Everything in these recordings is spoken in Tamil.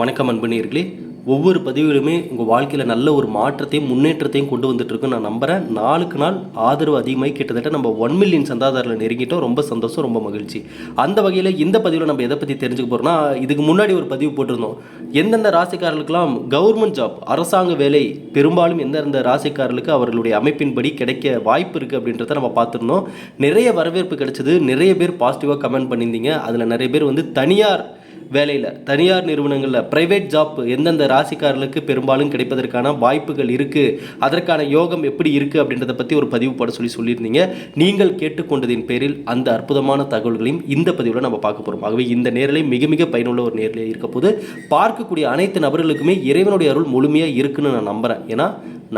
வணக்கம் அன்பு ஒவ்வொரு பதிவுகளுமே உங்கள் வாழ்க்கையில் நல்ல ஒரு மாற்றத்தையும் முன்னேற்றத்தையும் கொண்டு வந்துட்டுருக்குன்னு நான் நம்புகிறேன் நாளுக்கு நாள் ஆதரவு அதிகமாகி கிட்டத்தட்ட நம்ம ஒன் மில்லியன் சந்தாதாரில் நெருங்கிட்டோம். ரொம்ப சந்தோஷம் ரொம்ப மகிழ்ச்சி. அந்த வகையில் இந்த பதிவில் நம்ம எதை பற்றி தெரிஞ்சுக்க போகிறோம்னா இதுக்கு முன்னாடி ஒரு பதிவு போட்டிருந்தோம். எந்தெந்த ராசிக்காரர்களுக்கெல்லாம் கவர்மெண்ட் ஜாப் அரசாங்க வேலை பெரும்பாலும் எந்தெந்த ராசிக்காரர்களுக்கு அவர்களுடைய அமைப்பின்படி கிடைக்க வாய்ப்பு இருக்குது அப்படின்றத நம்ம பார்த்துருந்தோம். நிறைய வரவேற்பு கிடைச்சது. நிறைய பேர் பாசிட்டிவாக கமெண்ட் பண்ணியிருந்தீங்க. அதில் நிறைய பேர் வந்து தனியார் வேலையில். தனியார் நிறுவனங்களில் ப்ரைவேட் ஜாப் எந்தெந்த ராசிக்காரர்களுக்கு பெரும்பாலும் கிடைப்பதற்கான வாய்ப்புகள் இருக்குது அதற்கான யோகம் எப்படி இருக்குது அப்படின்றத பற்றி ஒரு பதிவு பாட சொல்லி சொல்லியிருந்தீங்க. நீங்கள் கேட்டுக்கொண்டதின் பேரில் அந்த அற்புதமான தகவல்களையும் இந்த பதிவில் நம்ம பார்க்க போகிறோம் ஆகவே இந்த நேரலை மிக மிக பயனுள்ள ஒரு நேரிலே இருக்க போது பார்க்கக்கூடிய அனைத்து நபர்களுக்குமே இறைவனுடைய அருள் முழுமையாக இருக்குன்னு நான் நம்புகிறேன் ஏன்னா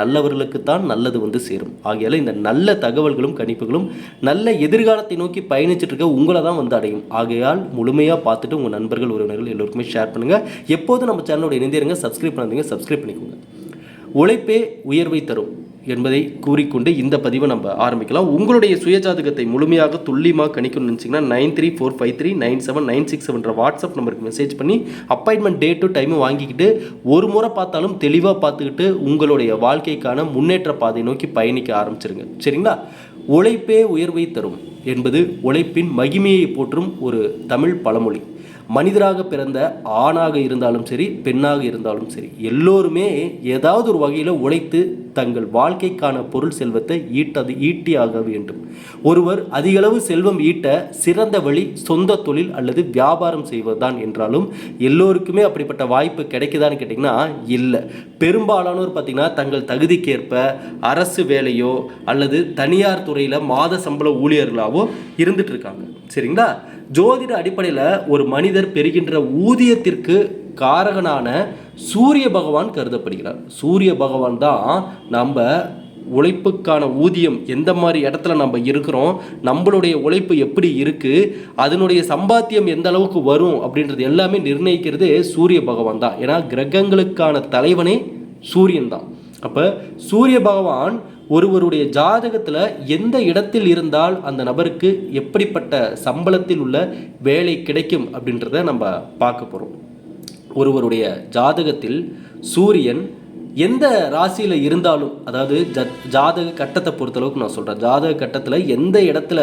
நல்லவர்களுக்குத்தான் நல்லது வந்து சேரும். ஆகையால் இந்த நல்ல தகவல்களும் கணிப்புகளும் நல்ல எதிர்காலத்தை நோக்கி பயணிச்சுட்டு இருக்க உங்களை தான் வந்து அடையும். ஆகையால் முழுமையாக பார்த்துட்டு உங்கள் நண்பர்கள் உறவினர்கள் எல்லோருக்குமே ஷேர் பண்ணுங்கள் எப்போதும் நம்ம சேனலோட இணைந்திருங்க சப்ஸ்கிரைப் பண்ணாதீங்க சப்ஸ்கிரைப் பண்ணிக்கோங்க. உழைப்பே உயர்வை தரும். என்பதை கூறிக்கொண்டு இந்த பதிவை நம்ம ஆரம்பிக்கலாம். உங்களுடைய சுயஜாதகத்தை முழுமையாக துல்லியமாக கணிக்கணும்னு நினச்சிங்கன்னா nine three four five three nine seven nine six செவன்ற WhatsApp நம்பருக்கு மெசேஜ் பண்ணி அப்பாயின்மெண்ட் டேட்டு டைமும் வாங்கிக்கிட்டு ஒரு முறை பார்த்தாலும் தெளிவாக பார்த்துக்கிட்டு உங்களுடைய வாழ்க்கைக்கான முன்னேற்ற பாதை நோக்கி பயணிக்க ஆரம்பிச்சிருங்க. சரிங்களா? உழைப்பே உயர்வை தரும் என்பது உழைப்பின் மகிமையை போற்றும் ஒரு தமிழ் பழமொழி. மனிதராக பிறந்த ஆணாக இருந்தாலும் சரி பெண்ணாக இருந்தாலும் சரி எல்லோருமே ஏதாவது ஒரு வகையில் உழைத்து தங்கள் வாழ்க்கைக்கான பொருள் செல்வத்தை ஈட்டது ஈட்டியாக வேண்டும். ஒருவர் அதிகளவு செல்வம் ஈட்ட சிறந்த வழி சொந்த தொழில் அல்லது வியாபாரம் செய்வதுதான் என்றாலும் எல்லோருக்குமே அப்படிப்பட்ட வாய்ப்பு கிடைக்குதான்னு கேட்டிங்கன்னா இல்லை. பெரும்பாலானோர் பார்த்திங்கன்னா தங்கள் தகுதிக்கேற்ப அரசு வேலையோ அல்லது தனியார் துறையில் மாத சம்பள ஊழியர்களாவோ இருந்துட்டு இருக்காங்க. சரிங்களா? ஜோதிட அடிப்படையில் ஒரு மனித மனிதர் பெறுகின்ற ஊதியத்திற்கு காரகனான சூரிய பகவான் கருதப்படுகிறார். சூரிய பகவான் தான் நம்ம உழைப்புக்கான ஊதியம் எந்த மாதிரி இடத்துல நம்ம இருக்கிறோம் நம்மளுடைய உழைப்பு எப்படி இருக்குது அதனுடைய சம்பாத்தியம் எந்த அளவுக்கு வரும் அப்படின்றது எல்லாமே நிர்ணயிக்கிறது சூரிய பகவான் தான். ஏன்னா கிரகங்களுக்கான தலைவனே சூரியன் தான். அப்போ சூரிய பகவான் ஒருவருடைய ஜாதகத்தில் எந்த இடத்தில் இருந்தால் அந்த நபருக்கு எப்படிப்பட்ட சம்பளத்தில் உள்ள வேலை கிடைக்கும் அப்படின்றத நம்ம பார்க்க போகிறோம் ஒருவருடைய ஜாதகத்தில் சூரியன் எந்த ராசியில் இருந்தாலும் அதாவது ஜ ஜாதக கட்டத்தை பொறுத்தளவுக்கு நான் சொல்கிறேன் ஜாதக கட்டத்தில் எந்த இடத்துல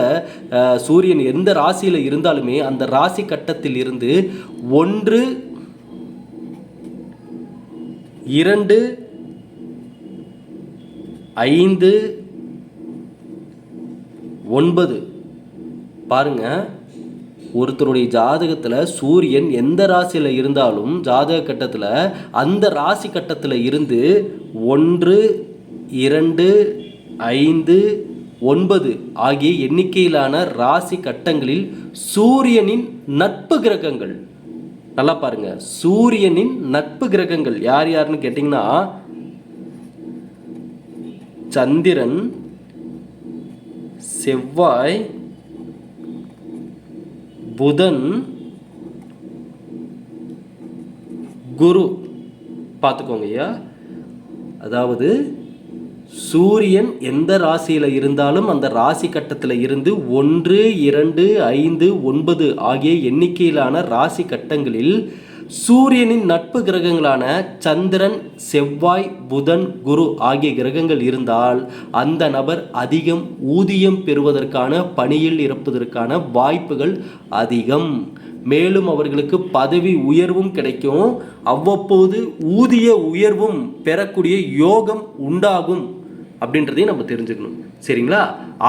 சூரியன் எந்த ராசியில் இருந்தாலுமே அந்த ராசி கட்டத்தில் இருந்து ஒன்று இரண்டு ஐந்து ஒன்பது. பாருங்க. ஒருத்தருடைய ஜாதகத்தில் சூரியன் எந்த ராசியில் இருந்தாலும் ஜாதக கட்டத்தில் அந்த ராசி கட்டத்தில் இருந்து ஒன்று இரண்டு ஐந்து ஒன்பது ஆகிய எண்ணிக்கையிலான ராசி கட்டங்களில் சூரியனின் நட்பு கிரகங்கள். நல்லா பாருங்க. சூரியனின் நட்பு கிரகங்கள். யார் யாருன்னு கேட்டிங்கன்னா சந்திரன் செவ்வாய் புதன் குரு. பார்த்துக்கோங்க ஐயா அதாவது சூரியன் எந்த ராசியில் இருந்தாலும் அந்த ராசி கட்டத்தில் இருந்து ஒன்று இரண்டு ஐந்து ஒன்பது ஆகிய எண்ணிக்கையிலான ராசி கட்டங்களில் சூரியனின் நட்பு கிரகங்களான சந்திரன் செவ்வாய் புதன் குரு ஆகிய கிரகங்கள் இருந்தால் அந்த நபர் அதிகம் ஊதியம் பெறுவதற்கான பணியில் இருப்பதற்கான வாய்ப்புகள் அதிகம். மேலும் அவர்களுக்கு பதவி உயர்வும் கிடைக்கும். அவ்வப்போது ஊதிய உயர்வும் பெறக்கூடிய யோகம் உண்டாகும். அப்படின்றதையும் நம்ம தெரிஞ்சுக்கணும். சரிங்களா?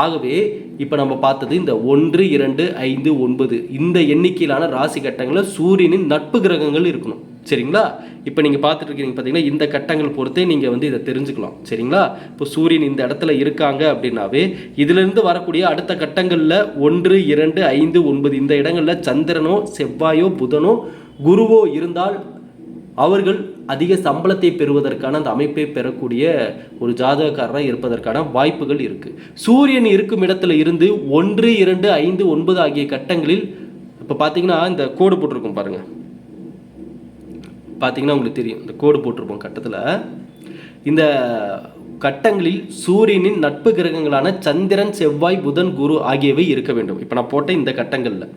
ஆகவே இப்போ நம்ம பார்த்தது இந்த ஒன்று இரண்டு ஐந்து ஒன்பது இந்த எண்ணிக்கையிலான ராசி கட்டங்களில் சூரியனின் நட்பு கிரகங்கள் இருக்கணும். சரிங்களா? இப்போ நீங்கள் பார்த்துட்டு இருக்கீங்க பார்த்தீங்கன்னா இந்த கட்டங்கள் பொறுத்தே நீங்கள் வந்து இதை தெரிஞ்சுக்கலாம். சரிங்களா? இப்போ சூரியன் இந்த இடத்துல இருக்காங்க அப்படின்னாவே இதிலிருந்து வரக்கூடிய அடுத்த கட்டங்களில் ஒன்று இரண்டு ஐந்து ஒன்பது இந்த இடங்களில் சந்திரனோ செவ்வாயோ புதனோ குருவோ இருந்தால் அவர்கள் அதிக சம்பளத்தை பெறுவதற்கான அந்த அமைப்பை பெறக்கூடிய ஒரு ஜாதகக்காரராக இருப்பதற்கான வாய்ப்புகள் இருக்குது சூரியன் இருக்கும் இடத்துல இருந்து ஒன்று இரண்டு ஐந்து ஒன்பது ஆகிய கட்டங்களில் இப்போ பார்த்தீங்கன்னா இந்த கோடு போட்டிருக்கும் பாருங்கள் பார்த்தீங்கன்னா உங்களுக்கு தெரியும் இந்த கோடு போட்டிருப்போம் கட்டத்தில். இந்த கட்டங்களில் சூரியனின் நட்பு கிரகங்களான சந்திரன் செவ்வாய் புதன் குரு ஆகியவை இருக்க வேண்டும். இப்போ நான் போட்ட இந்த கட்டங்களில்.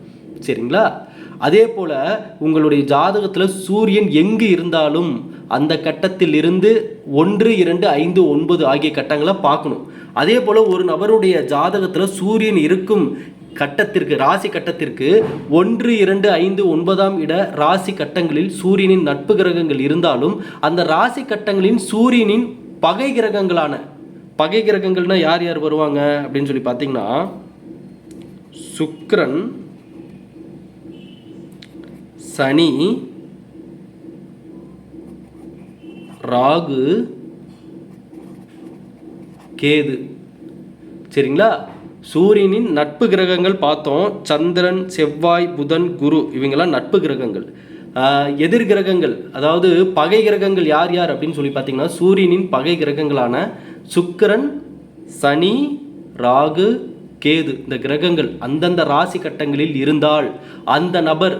சரிங்களா? அதே போல் உங்களுடைய ஜாதகத்தில் சூரியன் எங்கு இருந்தாலும் அந்த கட்டத்தில் இருந்து ஒன்று இரண்டு ஐந்து ஒன்பது ஆகிய கட்டங்களை பார்க்கணும். அதே போல் ஒரு நபருடைய ஜாதகத்தில் சூரியன் இருக்கும் கட்டத்திற்கு ராசி கட்டத்திற்கு ஒன்று இரண்டு ஐந்து ஒன்பதாம் இட ராசி கட்டங்களில் சூரியனின் நட்பு கிரகங்கள் இருந்தாலும் அந்த ராசி கட்டங்களின் சூரியனின் பகை கிரகங்களான பகை கிரகங்கள்னால் யார் யார் வருவாங்க அப்படின்னு சொல்லி பார்த்தீங்கன்னா சுக்ரன் சனி ராகு கேது. சரிங்களா? சூரியனின் நட்பு கிரகங்கள் பார்த்தோம். சந்திரன் செவ்வாய் புதன் குரு இவங்கெல்லாம் நட்பு கிரகங்கள். எதிர் கிரகங்கள் அதாவது பகை கிரகங்கள் யார் யார் அப்படின்னு சொல்லி பார்த்தீங்கன்னா சூரியனின் பகை கிரகங்களான சுக்கிரன் சனி ராகு கேது. இந்த கிரகங்கள் அந்தந்த ராசி கட்டங்களில் இருந்தால் அந்த நபர்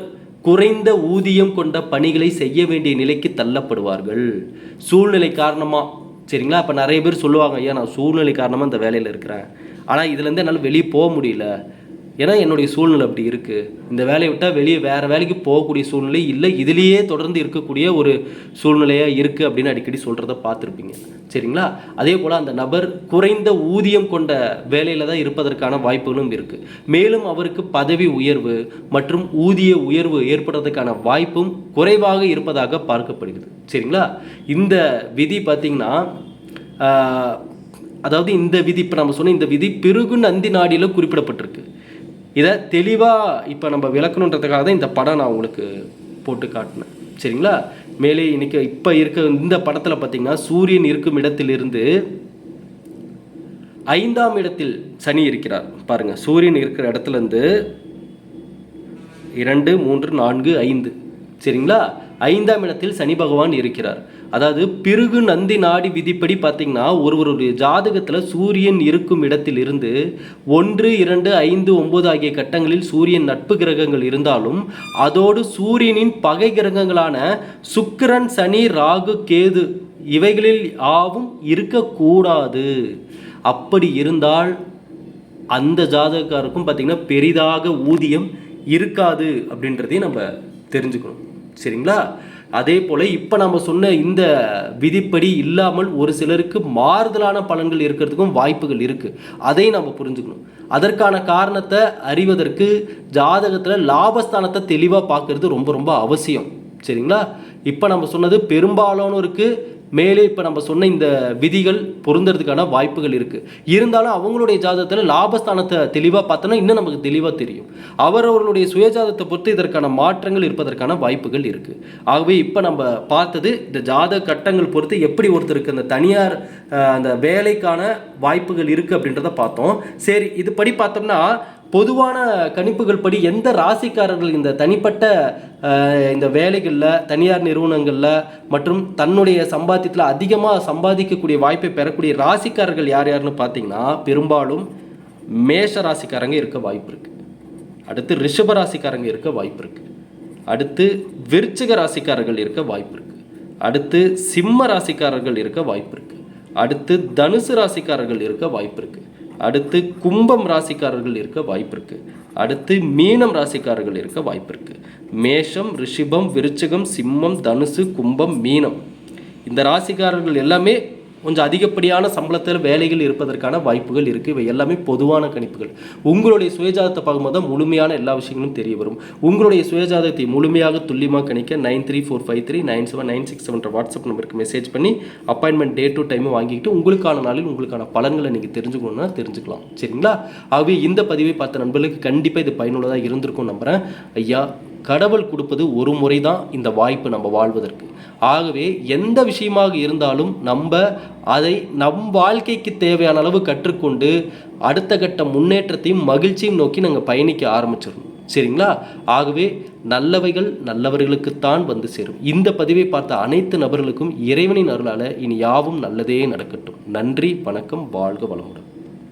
குறைந்த ஊதியம் கொண்ட பணிகளை செய்ய வேண்டிய நிலைக்கு தள்ளப்படுவார்கள். சூழ்நிலை காரணமாக சரிங்களா? அப்போ நிறைய பேர் சொல்லுவாங்க ஐயா நான் சூழ்நிலை காரணமாக இந்த வேலையில் இருக்கிறேன். ஆனால் இதுலேருந்து என்னால் வெளியே போக முடியல. ஏன்னா என்னுடைய சூழ்நிலை அப்படி இருக்குது இந்த வேலையை விட்டால் வெளியே வேறு வேலைக்கு போகக்கூடிய சூழ்நிலை இல்லை. இதுலேயே தொடர்ந்து இருக்கக்கூடிய ஒரு சூழ்நிலையாக இருக்குது அப்படின்னு அடிக்கடி சொல்கிறத பார்த்துருப்பீங்க. சரிங்களா? அதே போல் அந்த நபர் குறைந்த ஊதியம் கொண்ட வேலையில் தான் இருப்பதற்கான வாய்ப்புகளும் இருக்குது மேலும் அவருக்கு பதவி உயர்வு மற்றும் ஊதிய உயர்வு ஏற்படுறதுக்கான வாய்ப்பும் குறைவாக இருப்பதாக பார்க்கப்படுகிறது. சரிங்களா? இந்த விதி பார்த்திங்கன்னா அதாவது இந்த விதி இப்போ நம்ம சொன்ன இந்த விதி பிறகு நந்தி நாடியில் குறிப்பிடப்பட்டிருக்கு. இதை தெளிவாக இப்போ நம்ம விளக்கணுன்றதுக்காக தான் இந்த படம் நான் உங்களுக்கு போட்டு காட்டினேன். சரிங்களா? மேலே இன்னைக்கு இப்போ இருக்க இந்த படத்தில் பார்த்திங்கன்னா சூரியன் இருக்கும் இடத்திலிருந்து ஐந்தாம் இடத்தில் சனி இருக்கிறார். பாருங்கள் சூரியன் இருக்கிற இடத்துலேருந்து இரண்டு மூன்று நான்கு ஐந்து. சரிங்களா? ஐந்தாம் இடத்தில் சனி பகவான் இருக்கிறார். அதாவது பிருகு நந்தி நாடி விதிப்படி பார்த்தீங்கன்னா ஒருவருடைய ஜாதகத்தில் சூரியன் இருக்கும் இடத்திலிருந்து ஒன்று இரண்டு ஐந்து ஒன்பது ஆகிய கட்டங்களில் சூரியன் நட்பு கிரகங்கள் இருந்தாலும் அதோடு சூரியனின் பகை கிரகங்களான சுக்கிரன் சனி ராகு கேது இவைகளில் ஆவும் இருக்கக்கூடாது. அப்படி இருந்தால் அந்த ஜாதகக்காருக்கும் பார்த்தீங்கன்னா பெரிதாக ஊதியம் இருக்காது அப்படின்றதையும் நம்ம தெரிஞ்சுக்கணும். சரிங்களா? அதே போல் இப்போ நம்ம சொன்ன இந்த விதிப்படி இல்லாமல் ஒரு சிலருக்கு மாறுதலான பலன்கள் இருக்கிறதுக்கும் வாய்ப்புகள் இருக்குது அதையும் நம்ம புரிஞ்சுக்கணும். அதற்கான காரணத்தை அறிவதற்கு ஜாதகத்தில் லாபஸ்தானத்தை தெளிவாக பார்க்கறது ரொம்ப ரொம்ப அவசியம். சரிங்களா? இப்போ நம்ம சொன்னது பெரும்பாலானோருக்கு மேலே இப்போ நம்ம சொன்ன இந்த விதிகள் பொருந்துறதுக்கான வாய்ப்புகள் இருக்குது இருந்தாலும் அவங்களுடைய ஜாதகத்தில் லாபஸ்தானத்தை தெளிவாக பார்த்தோன்னா இன்னும் நமக்கு தெளிவாக தெரியும். அவரவர்களுடைய சுயஜாதத்தை பொறுத்து இதற்கான மாற்றங்கள் இருப்பதற்கான வாய்ப்புகள் இருக்குது ஆகவே இப்போ நம்ம பார்த்தது இந்த ஜாதக கட்டங்கள் பொறுத்து எப்படி ஒருத்தருக்கு அந்த தனியார் அந்த வேலைக்கான வாய்ப்புகள் இருக்குது அப்படின்றத பார்த்தோம். சரி இது படி பார்த்தோம்னா பொதுவான கணிப்புகள் படி எந்த ராசிக்காரர்கள் இந்த தனிப்பட்ட இந்த வேலைகளில் தனியார் நிறுவனங்களில் மற்றும் தன்னுடைய சம்பாத்தியத்தில் அதிகமாக சம்பாதிக்கக்கூடிய வாய்ப்பை பெறக்கூடிய ராசிக்காரர்கள் யார் யாருன்னு பார்த்தீங்கன்னா பெரும்பாலும் மேஷ ராசிக்காரங்க இருக்க வாய்ப்பு இருக்குது அடுத்து ரிஷப ராசிக்காரங்க இருக்க வாய்ப்பு இருக்குது அடுத்து விருச்சிக ராசிக்காரர்கள் இருக்க வாய்ப்பு இருக்குது அடுத்து சிம்ம ராசிக்காரர்கள் இருக்க வாய்ப்பு இருக்குது அடுத்து தனுசு ராசிக்காரர்கள் இருக்க வாய்ப்பு இருக்குது அடுத்து கும்பம் ராசிக்காரர்கள் இருக்க வாய்ப்பு இருக்குது அடுத்து மீனம் ராசிக்காரர்கள் இருக்க வாய்ப்பு இருக்குது மேஷம் ரிஷிபம் விருச்சிகம் சிம்மம் தனுசு கும்பம் மீனம். இந்த ராசிக்காரர்கள் எல்லாமே கொஞ்சம் அதிகப்படியான சம்பளத்தில் வேலைகள் இருப்பதற்கான வாய்ப்புகள் இருக்குது இவை எல்லாமே பொதுவான கணிப்புகள். உங்களுடைய சுயஜாதத்தை பார்க்கும்போது தான் முழுமையான எல்லா விஷயங்களும் தெரிய வரும். உங்களுடைய சுயஜாதத்தை முழுமையாக துல்லியமாக கணிக்க nine three four five three nine seven nine six seven WhatsApp நம்பருக்கு மெசேஜ் பண்ணி அப்பாயின்மெண்ட் டே டு டைம் வாங்கிக்கிட்டு உங்களுக்கான நாளில் உங்களுக்கான பலன்களை நீங்கள் தெரிஞ்சுக்கணும்னா தெரிஞ்சுக்கலாம். சரிங்களா? ஆகவே இந்த பதிவை பார்த்த நண்பர்களுக்கு கண்டிப்பாக இது பயனுள்ளதாக இருந்திருக்கும் நம்புகிறேன் ஐயா கடவுள் கொடுப்பது ஒரு முறை தான் இந்த வாய்ப்பு நம்ம வாழ்வதற்கு. ஆகவே எந்த விஷயமாக இருந்தாலும் நம்ம அதை நம் வாழ்க்கைக்கு தேவையான அளவு கற்றுக்கொண்டு அடுத்த கட்ட முன்னேற்றத்தையும் மகிழ்ச்சியும் நோக்கி நாங்கள் பயணிக்க ஆரம்பிச்சிடணும். சரிங்களா? ஆகவே நல்லவைகள் நல்லவர்களுக்குத்தான் வந்து சேரும். இந்த பதிவை பார்த்த அனைத்து நபர்களுக்கும் இறைவனின் அருளால் இனி யாவும் நல்லதே நடக்கட்டும். நன்றி வணக்கம் வாழ்க வளமுடன்.